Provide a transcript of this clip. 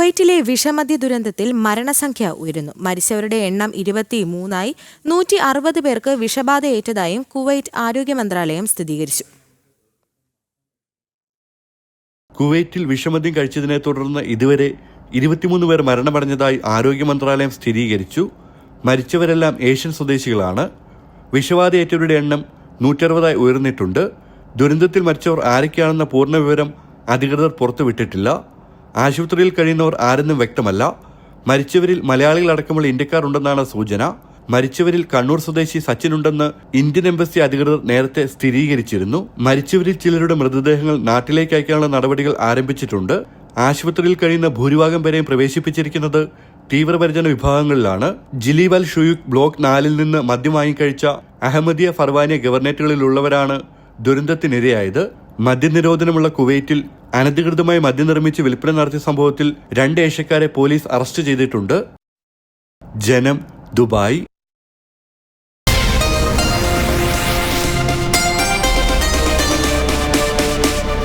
കുവൈറ്റിലെ വിഷമദ്യ ദുരന്തത്തിൽ മരണസംഖ്യ ഉയരുന്നു. മരിച്ചവരുടെ എണ്ണം ഇരുപത്തി മൂന്നായി നൂറ്റി അറുപത് പേർക്ക് വിഷബാധയേറ്റതായും കുവൈറ്റ് ആരോഗ്യ മന്ത്രാലയം സ്ഥിരീകരിച്ചു. കുവൈറ്റിൽ വിഷമദ്യം കഴിച്ചതിനെ തുടർന്ന് ഇതുവരെ ഇരുപത്തിമൂന്ന് പേർ മരണമടഞ്ഞതായി ആരോഗ്യ മന്ത്രാലയം സ്ഥിരീകരിച്ചു. മരിച്ചവരെല്ലാം ഏഷ്യൻ സ്വദേശികളാണ്. വിഷബാധയേറ്റവരുടെ എണ്ണം നൂറ്ററുപതായി ഉയർന്നിട്ടുണ്ട്. ദുരന്തത്തിൽ മരിച്ചവർ ആരൊക്കെയാണെന്ന പൂർണ വിവരം അധികൃതർ പുറത്തുവിട്ടിട്ടില്ല. ആശുപത്രിയിൽ കഴിയുന്നവർ ആരെന്നും വ്യക്തമല്ല. മരിച്ചവരിൽ മലയാളികൾ അടക്കമുള്ള ഇന്ത്യക്കാർ ഉണ്ടെന്നാണ് സൂചന. മരിച്ചവരിൽ കണ്ണൂർ സ്വദേശി സച്ചിൻ ഉണ്ടെന്ന് ഇന്ത്യൻ എംബസി അധികൃതർ നേരത്തെ സ്ഥിരീകരിച്ചിരുന്നു. മരിച്ചവരിൽ ചിലരുടെ മൃതദേഹങ്ങൾ നാട്ടിലേക്ക് അയക്കാനുള്ള നടപടികൾ ആരംഭിച്ചിട്ടുണ്ട്. ആശുപത്രിയിൽ കഴിയുന്ന ഭൂരിഭാഗം പേരെയും പ്രവേശിപ്പിച്ചിരിക്കുന്നത് തീവ്രപരിചരണ വിഭാഗങ്ങളിലാണ്. ജിലീബൽ ഷുയുക് ബ്ലോക്ക് നാലിൽ നിന്ന് മദ്യം വാങ്ങിക്കഴിച്ച അഹമ്മദിയ ഫർവാനിയ ഗവർണേറ്റുകളിലുള്ളവരാണ് ദുരന്തത്തിനിരയായത്. മദ്യനിരോധനമുള്ള കുവൈറ്റിൽ അനധികൃതമായി മദ്യം നിർമ്മിച്ച് വിൽപ്പന നടത്തിയ സംഭവത്തിൽ രണ്ട് ഏഷ്യക്കാരെ പോലീസ് അറസ്റ്റ് ചെയ്തിട്ടുണ്ട്. ജനം ദുബായ്.